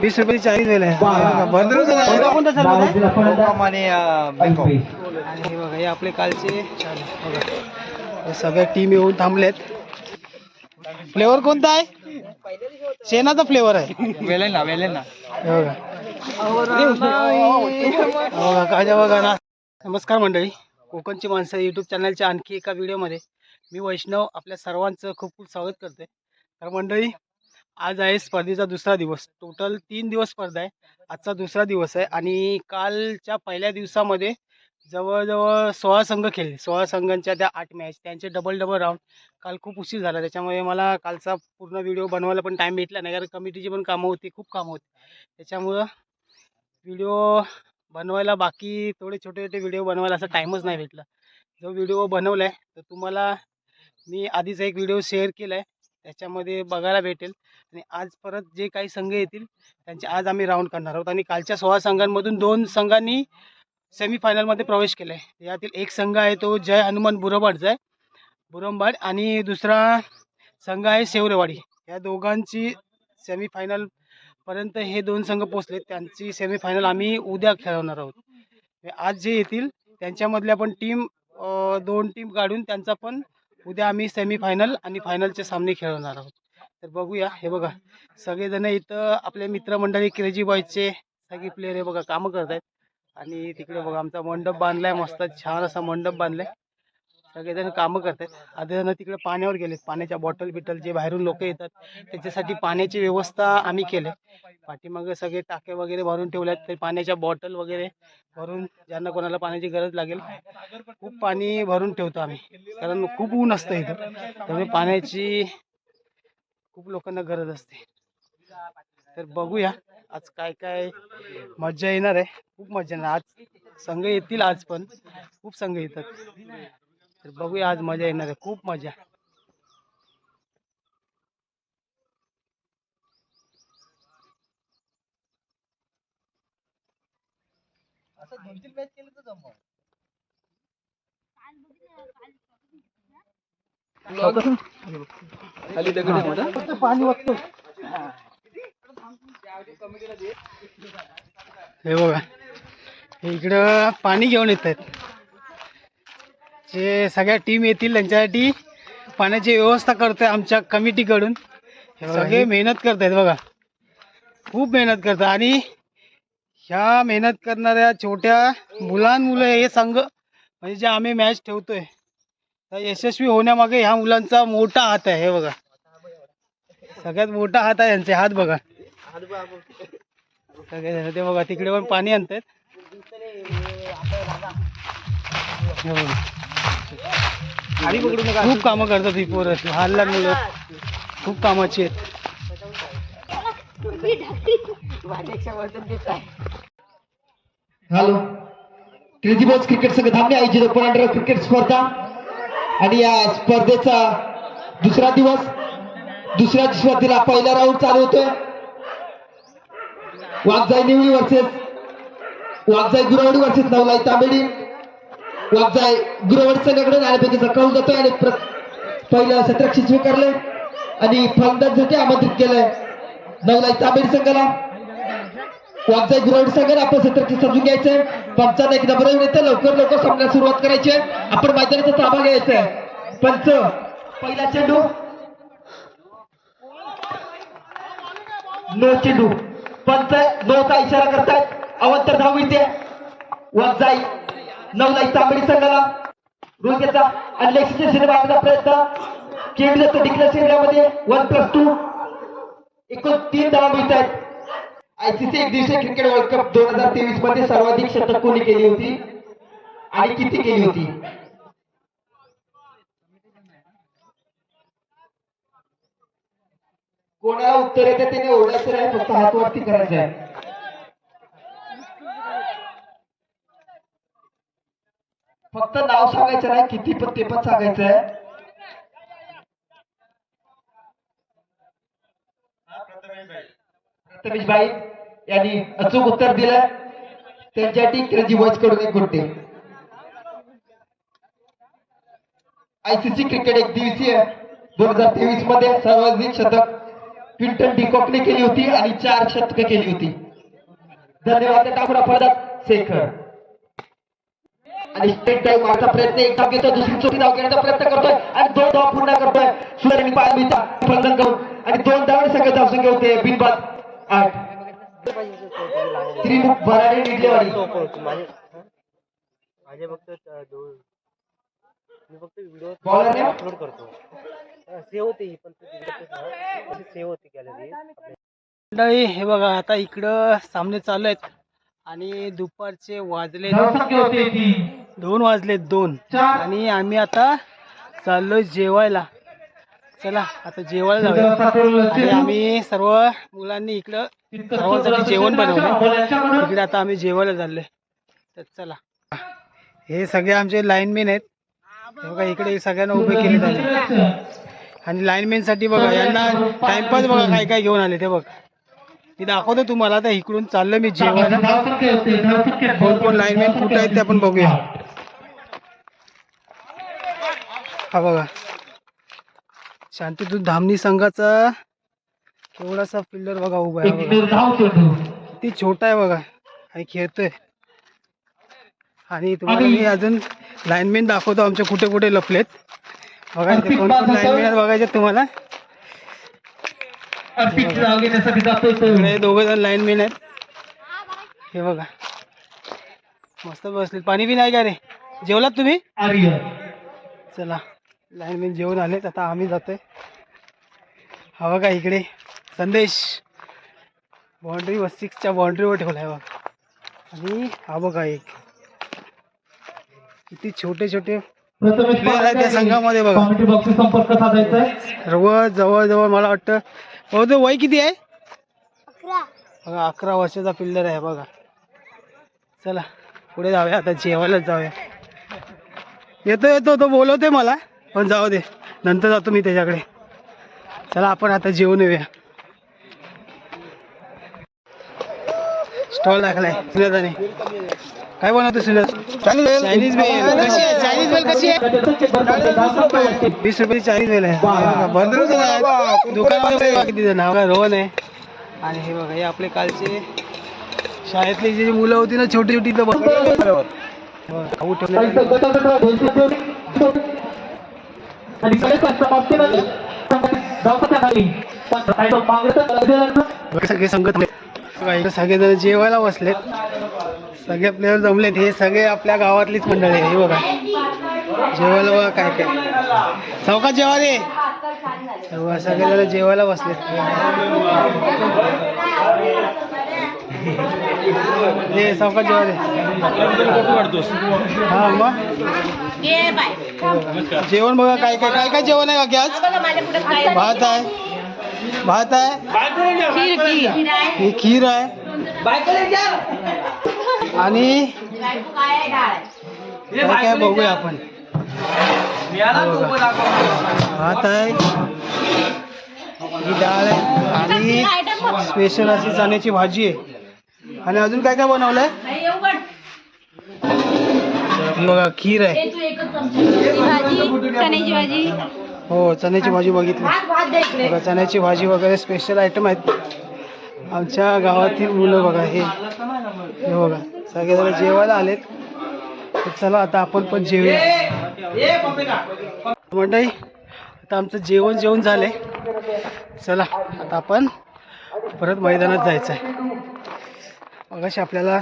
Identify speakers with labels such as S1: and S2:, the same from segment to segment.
S1: वीस रुपये चाळीस वेळ
S2: आणि
S1: हे बघा हे आपले कालचे बघा. सगळ्या टीम येऊन थांबलेत. फ्लेवर कोणता आहे? शेणाचा फ्लेवर आहे.
S2: वेलेन ना वेलेन ना
S1: हे बघा काजा बघा ना. नमस्कार मंडळी. कोकणची माणसं यूट्यूब चॅनलच्या आणखी एका व्हिडिओमध्ये मी वैष्णव आपल्या सर्वांचं खूप खूप स्वागत करते तर मंडळी आज आहे स्पर्धेचा दुसरा दिवस. टोटल तीन दिवस स्पर्धा आहे. आजचा दुसरा दिवस आहे आणि कालच्या पहिल्या दिवसामध्ये जवळजवळ सोळा संघ खेळले. सोळा संघांच्या त्या आठ मॅच त्यांचे डबल डबल राऊंड काल खूप उशीर झाला. त्याच्यामुळे मला कालचा पूर्ण व्हिडिओ बनवायला पण टाईम भेटला नाही. कारण कमिटीची पण कामं होती खूप कामं होती. त्याच्यामुळं व्हिडिओ बनवायला बाकी थोडे छोटे छोटे व्हिडिओ बनवायला असा टाईमच नाही भेटला. जो व्हिडिओ बनवला आहे तर तुम्हाला मी आधीच एक व्हिडिओ शेअर केला आहे त्याच्यामध्ये बघायला भेटेल. आणि आज परत जे काही संघ येतील त्यांचे आज आम्ही राऊंड करणार आहोत. आणि कालच्या सोळा संघांमधून दोन संघांनी सेमीफायनलमध्ये प्रवेश केला आहे यातील एक संघ आहे तो जय हनुमान बुरंबाडचा आहे बुरंबाड आणि दुसरा संघ आहे शेवरेवाडी. या दोघांची सेमीफायनल पर्यंत हे दोन संघ पोचले त्यांची सेमीफायनल आम्ही उद्या खेळवणार आहोत. आज जे येतील त्यांच्यामधल्या पण टीम दोन टीम काढून त्यांचा पण उद्या आम्ही सेमीफायनल आणि फायनलचे सामने खेळवणार आहोत. तर बघूया हे बघा. सगळेजण इथं आपले मित्रमंडळी क्रेजी बॉयचे सगळे प्लेयर हे बघा कामं करत आहेत आणि तिकडे बघा आमचा मंडप बांधलाय मस्त छान असा मंडप बांधलाय. सगळेजण कामं करतात आधी जण तिकडे पाण्यावर गेलेत. पाण्याच्या बॉटल बिटल जे बाहेरून लोक येतात त्याच्यासाठी पाण्याची व्यवस्था आम्ही केली. पाठीमागे सगळे टाके वगैरे भरून ठेवल्यात. ते पाण्याच्या बॉटल वगैरे भरून ज्यांना कोणाला पाण्याची गरज लागेल खूप पाणी भरून ठेवतो आम्ही. कारण खूप ऊन असतं इथं. त्यामुळे पाण्याची खूप लोकांना गरज असते. तर बघूया आज काय काय मज्जा येणार आहे. खूप मज्जा येणार. आज संघ येतील आज पण. खूप संघ येतात. तर बघूया आज मजा येणार आहे. खूप मजा.
S2: असं दोन तीन मॅच केलं तर जमव खाली दगड
S1: पाणी वाटतो हे बघा. हे इकडं पाणी घेऊन येत आहेत. जे सगळ्या टीम येतील त्यांच्यासाठी पाण्याची व्यवस्था करतोय आमच्या कमिटीकडून सगळे मेहनत करतायत बघा. खूप मेहनत करतात आणि ह्या मेहनत करणाऱ्या छोट्या मुलां मुलं हे संघ म्हणजे जे आम्ही मॅच ठेवतोय तर यशस्वी होण्यामागे ह्या मुलांचा मोठा हात आहे हे बघा. सगळ्यात मोठा हात आहे यांचे हात बघा. सगळे ते बघा तिकडे पण पाणी आणतात. खूप कामं करतात ही पोरं. लहान लहान मुलं. खूप कामाची आहेत.
S3: हॅलो. क्रेझी बॉल्स क्रिकेट संघ धामणे आयोजित ओपन अंडर क्रिकेट स्पर्धा आणि या स्पर्धेचा दुसरा दिवस दुसऱ्या स्पर्धेला पहिला राऊंड चालू होतोय. Waghjai Niwali versus Waghjai Gurwadi versus Navlai Tambedi. Waghjai Gurwadi संघाकडून आल्यापैकीचा कौल जातोय आणि पहिलं सत्रक्षी स्वीकारलंय. आणि फलंदाजसाठी आमंत्रित केलंय. नवलाई तांबेडी संघाला. वागजाई गुरवडी संघाला आपण सत्रक्षी समजून घ्यायचंय. पंचांना एक नंबर येऊन येतं. लवकर लवकर सामन्याला सुरुवात करायची आहे. आपण मैदानाचा ताबा घ्यायचा आहे. पंच पहिला चेंडू. नो चेंडू. पंच नोचा इशारा करतायत. अवंतर धाव मिळते वागजाई नवलाई तांबडी संघाला रोग्याचा आणि लेक्सीच्या सिनेमाचा प्रयत्न. केवढ्याचं डिक्लेअर शेंगड्यामध्ये वन प्लस टू एकूण तीन धावा मिळत आहेत. आयसीसी एक दिवसीय क्रिकेट वर्ल्ड कप दोन हजार तेवीसमध्ये सर्वाधिक शतक कोणी केली होती? आणि किती केली होती? कोणाला उत्तर येते त्याने ओढायचं नाही फक्त हात वरती करायचं आहे. फक्त नाव सांगायचं नाही किती पण ते पण सांगायचं आहे प्रथमेश भाई यांनी अचूक उत्तर दिलं त्यांच्यासाठी क्रेझी वॉइसकडून एक गुड्डे आयसीसी क्रिकेट एक दिवसीय दोन हजार तेवीसमध्ये सर्वाधिक शतक क्विंटन डिकॉकने केली होती आणि चार शतक केली होती. धन्यवाद टाकून पडतात शेखर. आणि स्टेट डाईव्ह मागचा प्रयत्न एक धाव घेतो दुसरी चोटी धाव घेण्याचा प्रयत्न करतोय आणि दोन धाव पूर्ण करतोय. सुरेनी पायमीचा फलंदाज करून. आणि दोन धावणे सगळे धाव संख्या होते बिनबाद. आठ. त्रिमुख भराडे निडलेवाडी
S2: माझे फक्त मी फक्त व्हिडिओ अपलोड करतो सेव्ह होते ही पण सेव्ह होते गॅलरी
S1: मंडळी हे बघा आता इकडं सामने चालू आहेत. आणि दुपारचे वाजले दोन. वाजले दोन. आणि आम्ही आता चाललोय जेवायला. चला आता जेवायला जाऊया. आणि आम्ही सर्व मुलांनी इकडं सर्वांसाठी जेवण बनवलं इकडे आता आम्ही जेवायला चाललोय. तर चला. हे सगळे आमचे लाईनमॅन आहेत. बघा इकडे सगळ्यांना उभे केले झाले आणि लाईनमॅनसाठी बघा यांना टाइमपास बघा काय काय घेऊन आले ते बघ. मी दाखवतो तुम्हाला आता इकडून चाललोय मी
S3: संख्या
S1: कोण कोण लाईनमॅन कुठे आहेत ते आपण बघूया. हा बघा. शांतीतून धामणी संघाचा केवढासा फिल्डर बघा उभा आहे हा बघा.
S3: धाव चेंडू
S1: किती छोटा आहे बघा. आणि खेळतोय. आणि तुम्हाला मी अजून लाईनमॅन दाखवतो आमचे कुठे कुठे लपलेत. बघा कोण कोण लाईनमॅन बघायचे तुम्हाला?
S3: अर्पित धाव घेण्यासाठी जातोय तो.
S1: इकडे दोघं जण लाईनमॅन आहेत. हे बघा. मस्त बसले पाणी बी नाही का रे? जेवलात तुम्ही?
S3: आर्य
S1: चला. लाईनमॅन जेवून आलेत. आता आम्ही जातोय. हा बघा इकडे. संदेश. बाउंड्री सिक्सच्या बाउंड्रीवर ठेवला आहे बघा. आणि हा बघा एक. किती छोटे छोटे आहेत त्या संघामध्ये बघा.
S3: संपर्क साधायचा आहे.
S1: सर्व जवळजवळ मला वाटतं बहुतेक वय किती आहे? बघा अकरा वर्षाचा पिल्लर आहे बघा. चला पुढे जाऊया आता जेवायलाच जाऊया. येतो येतो तो बोलवते मला पण जाऊ दे. नंतर जातो मी त्याच्याकडे. चला आपण आता जेवून येऊया. स्टॉल टाकलाय सुनेदाने काय बनवतो सुनेद चायनीज बेल. कशी आहे? चायनीज बेल कशी आहे? वीस रुपयाची चाळीस वेळ आहे. भरपूर दुकानामध्ये किती जण बघा रोहन आहे. आणि हे बघा हे आपले कालचे शाळेतली जी मुलं होती ना छोटी छोटी तर बघा खाऊ ठेवले सगळे संगत बघा, इकडे सगळे जण जेवायला बसलेत. सगळे प्लेअर जमलेत. हे सगळे आपल्या गावातलीच मंडळी आहे हे बघा. जेवायला बघा काय काय. चौकात जेवा रे. हे बघा, सगळे जण जेवायला बसलेत. हे चौकात जेवा रे. हा मग? जेवण बघा काय काय. काय काय जेवण आहे का
S4: काय
S1: भात आहे. भात आहे?
S4: खीर
S1: ही खीर आहे. आणि
S4: काय
S1: बघूया आपण. भात आहे. ही डाळ आहे आणि स्पेशल अशी चण्याची भाजी आहे. आणि अजून काय काय बनवलंय? मग बघा खीर आहे.
S4: भाजी चण्याची भाजी
S1: हो चण्याची भाजी बघितली. बघा चण्याची भाजी वगैरे स्पेशल आयटम आहेत. आमच्या गावातील मुलं बघा हे. हे बघा सगळेजण जेवायला आलेत. तर चला आता आपण पण जेवूया. मंडळी आता आमचं जेवण जेवण झालंय. चला आता आपण परत मैदानात जायचं आहे. मगाशी आपल्याला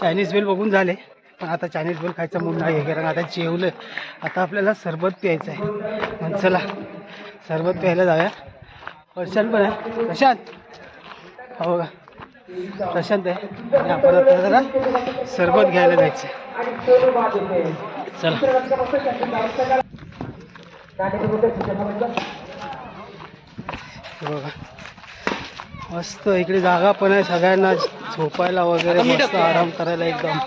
S1: चायनीज बेल बघून झाले. पण आता चायनीज बोल खायचा मूड नाही आहे कारण आता जेवलं. आता आपल्याला सरबत प्यायचं आहे. मग चला सरबत प्यायला जाऊया. प्रशांत पण आहे. प्रशांत. हो का प्रशांत आहे. आणि आपण आता जरा सरबत घ्यायला जायचं आहे. चला. बघा. मस्त इकडे जागा पण आहे सगळ्यांना झोपायला वगैरे मस्त आराम करायला एकदम.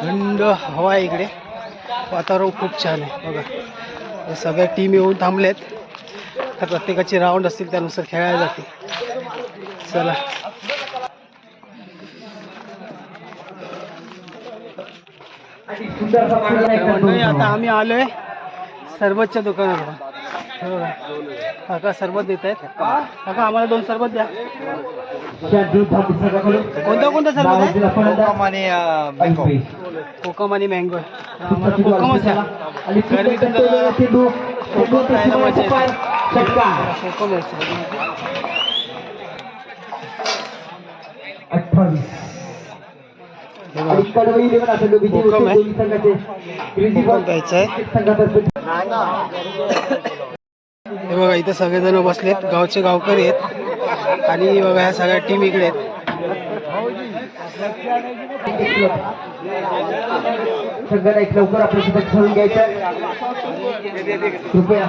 S1: थंड हवा आहे इकडे. वातावरण खूप छान आहे. बघा. सगळ्या टीम येऊन थांबलेत. तर प्रत्येकाची राऊंड असतील त्यानुसार खेळायला जातील. चला. आता आम्ही आलोय सरबतच्या. हे बघा. काका सरबत देत आहेत. काका आम्हाला दोन सरबत द्या. कोणतं कोणतं सरबत आहे? कोकम आणि मँगो आम्हाला कोकमच द्या. गरमीतून जरा कोकम खायला मजा येते कोकम आहे कोकम आहे. कोकम प्यायचं आहे. हे बघा इथे सगळेजण बसलेत. गावचे गावकरी आहेत. आणि बघा ह्या सगळ्या टीम इकडे आहेत.
S3: सगळ्यांना एक लवकर आपल्या तिथे ठेवून घ्यायचं. कृपया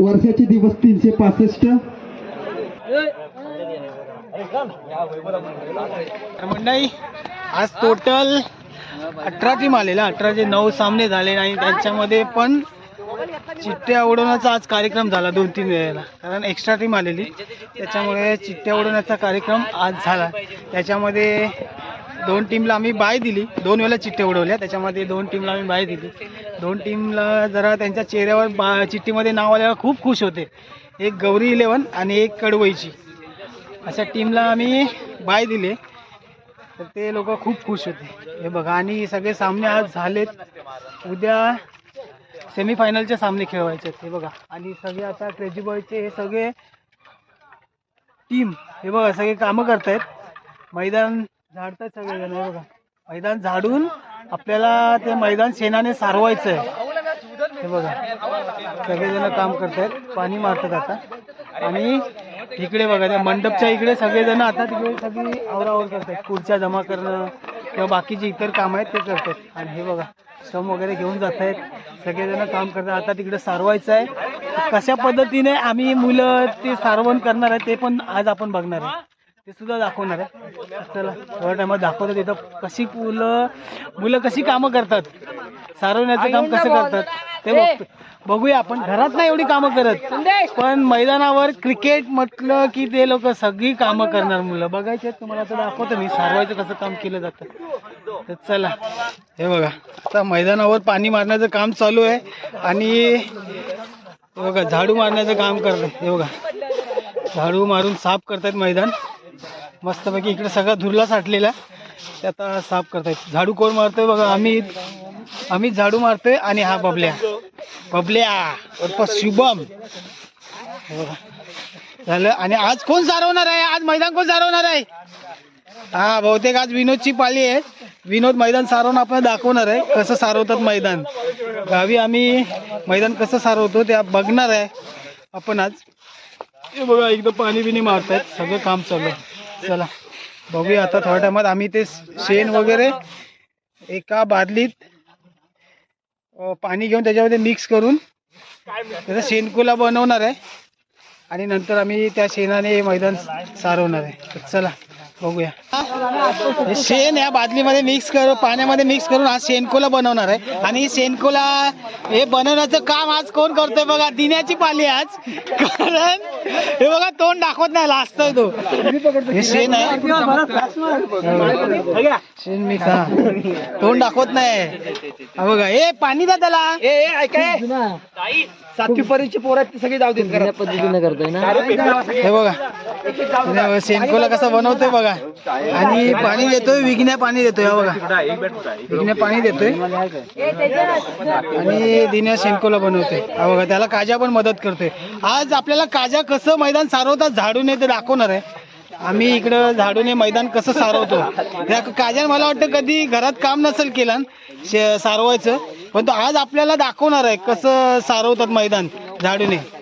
S3: वर्षाचे दिवस तीनशे पासष्ट.
S1: मंडळी आज टोटल अठरा टीम आलेला अठराचे नऊ सामने झाले आणि त्यांच्यामध्ये पण चिठ्ठ्या उडवण्याचा आज कार्यक्रम झाला दोन तीन वेळेला. कारण एक्स्ट्रा टीम आलेली. त्याच्यामुळे चिठ्ठ्या उडवण्याचा कार्यक्रम आज झाला. त्याच्यामध्ये दोन टीमला आम्ही बाय दिली. दोन वेळेला चिठ्ठ्या उडवल्या त्याच्यामध्ये दोन टीमला आम्ही बाय दिली. दोन टीमला जरा त्यांच्या चेहऱ्यावर बा चिठ्ठीमध्ये नाव आल्यावर खूप खुश होते. एक गौरी इलेवन आणि एक कडवईची. अशा टीमला आम्ही बाय दिले. तर ते लोक खूप खुश होते. हे बघा आणि सगळे सामने आज झालेत. उद्या सेमीफायनलचे सामने खेळवायचे आहेत हे बघा. आणि सगळे आता क्रेजी बॉयचे हे सगळे टीम हे बघा सगळे कामं करतायत. मैदान झाडतात सगळेजण हे बघा. मैदान झाडून आपल्याला ते मैदान शेणाने सारवायचं आहे हे बघा. सगळेजण काम करतायत. पाणी मारतात आता. आणि इकडे बघा त्या मंडपच्या इकडे सगळेजण आता तिकडे सगळी आवरावर करतात खुर्च्या जमा करणं किंवा बाकीची इतर कामं आहेत ते करतात आणि हे बघा श्रम वगैरे घेऊन जात आहेत सगळेजण काम करतात. आता तिकडे सारवायचं आहे. कशा पद्धतीने आम्ही मुलं ते सारवण करणार आहे ते पण आज आपण बघणार आहे. ते सुद्धा दाखवणार आहे. चला थोड्या टायमात दाखवतो तिथं कशी मुलं मुलं कशी कामं करतात. सारवण्याचं काम कसं करतात. ते बघतो. बघूया आपण घरात नाही एवढी कामं करत. पण मैदानावर क्रिकेट म्हटलं की ते लोक सगळी कामं करणार मुलं. बघायचे आहेत तुम्हाला आता दाखवतो मी सारवायचं कसं काम केलं जातं. तर चला हे बघा आता मैदानावर पाणी मारण्याचं काम चालू आहे आणि हे बघा झाडू मारण्याचं काम करतात हे बघा झाडू मारून साफ करतायत मैदान. मस्तपैकी इकडे सगळा धुरला साठलेला ते आता साफ करतायत. झाडू कोण मारतोय बघा आम्ही आम्ही झाडू मारतोय आणि हा बबल्या. बबल्या उर्फ शुभम. झालं आणि आज कोण सारवणार आहे? आज मैदान कोण सारवणार आहे? हा बहुतेक आज विनोदची पाली आहे. विनोद मैदान सारवून आपण दाखवणार आहे कसं सारवतात मैदान. गावी आम्ही मैदान कसं सारवतो ते बघणार आहे. आपण आज हे बघा एकदम पाणी बिणी मारतायत सगळं काम चालू आहे. चला बघूया आता थोड्या टायमात आम्ही ते शेण वगैरे एका बादलीत पाणी घेऊन त्याच्यामध्ये मिक्स करून त्याचा शेणकुला बनवणार आहे. आणि नंतर आम्ही त्या शेणाने हे मैदान सारवणार आहे. चला बघूया. शेण या बादलीमध्ये मिक्स कर पाण्यामध्ये मिक्स करून आज शेणकोला बनवणार आहे. आणि शेणकोला हे बनवण्याचं काम आज कोण करतोय बघा? दिन्याची पाली आज. कारण हे बघा तोंड दाखवत नाही लाजतोय तो. हे शेण आहे. शेण मिक्स हा तोंड दाखवत नाही. हा बघा ए पाणी द्या त्याला.
S2: सातवी पर्यंतची पोरं आहेत ती सगळी जाऊ देत घरात. पद्धतीने करतोय ना?
S1: हे बघा. शेणकोला कसा बनवतोय बघा. आणि पाणी देतोय विघण्या पाणी देतोय हा बघा. विघण्या पाणी देतोय. आणि दिन्या शेणकोला बनवतोय. हा बघा त्याला काजा पण मदत करतोय. आज आपल्याला काजा कसं मैदान सारवतात झाडून ते दाखवणार आहे. आम्ही इकडं झाडून मैदान कसं सारवतो? त्या काजाने मला वाटतं कधी घरात काम नसेल केलं शे- सारवायचं. पण तो आज आपल्याला दाखवणार आहे कसं सारवतात मैदान झाडूने.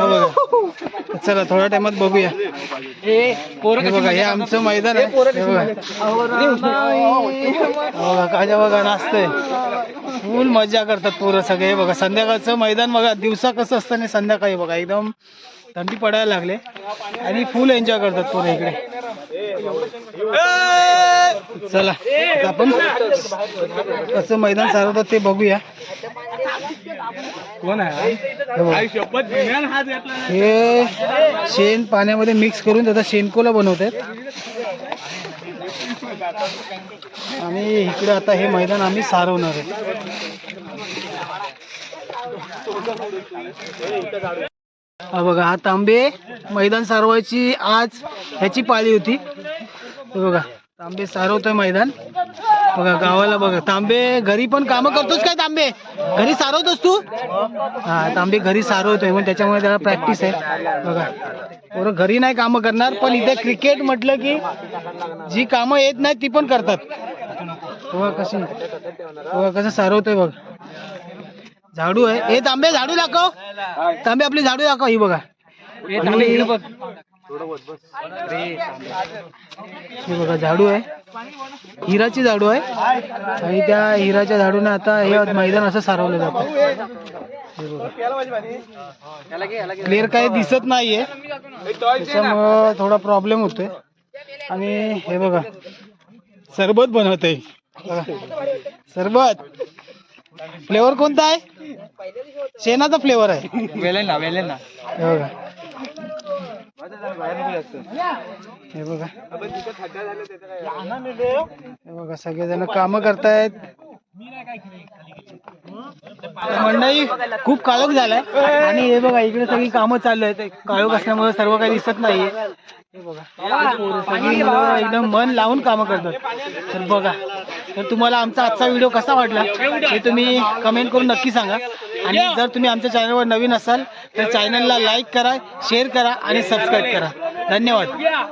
S1: बघा. चला थोड्या टायमात बघूया. हे बघा हे आमचं मैदान आहे. बघा. बघा काजा बघा नाचतंय. फुल मजा करतात पोरं सगळे. बघा संध्याकाळचं मैदान बघा. दिवसा कसं असतं आणि संध्याकाळी बघा. एकदम थंडी पडायला लागले. आणि फुल एन्जॉय करतात पोरं इकडे. चला आपण कसं मैदान सारवतात ते बघूया. कोण आहे? हे शेण पाण्यामध्ये मिक्स करून त्याचा शेणकोला बनवतात. आणि इकडे आता हे मैदान आम्ही सारवणार आहे. हा बघा हा तांबे मैदान सारवायची आज ह्याची पाळी होती. बघा. तांबे सारवतोय मैदान. बघा गावाला बघा. तांबे घरी पण कामं करतोस काय तांबे? घरी सारवतोस तू? हा तांबे घरी सारवतोय मग त्याच्यामुळे त्याला प्रॅक्टिस आहे. बघा. पोरं घरी नाही कामं करणार पण इथे क्रिकेट म्हटलं की जी कामं येत नाही ती पण करतात. बघा कशी बघा कसं सारवतोय बघ. झाडू आहे. हे तांबे झाडू दाखव. तांबे आपली झाडू दाखव ही बघा. हे बघा झाडू आहे. हिराची झाडू आहे. आणि त्या हिराच्या झाडूने आता हे मैदान असं सारवलं जातं. हे बघा. क्लिअर काही दिसत नाहीये. त्याच्यामुळं थोडा प्रॉब्लेम होतोय. आणि हे बघा. सरबत बनवत आहे सरबत. फ्लेवर कोणता आहे? शेणाचा फ्लेवर आहे.
S2: वेलेना वेलेना
S1: हे बघा. हे बघा. हे बघा सगळेजण काम करतायत. मंडळी खूप काळोख झालाय. आणि हे बघा इकडे सगळी कामं चालू आहेत. काळोख असल्यामुळे सर्व काही दिसत नाहीये. हे बघा. सगळी एकदम मन लावून कामं करतात. तर बघा. तर तुम्हाला आमचा आजचा व्हिडिओ कसा वाटला हे तुम्ही कमेंट करून नक्की सांगा. आणि जर तुम्ही आमच्या चॅनलवर नवीन असाल तर चॅनलला लाईक करा शेअर करा आणि सबस्क्राईब करा. धन्यवाद.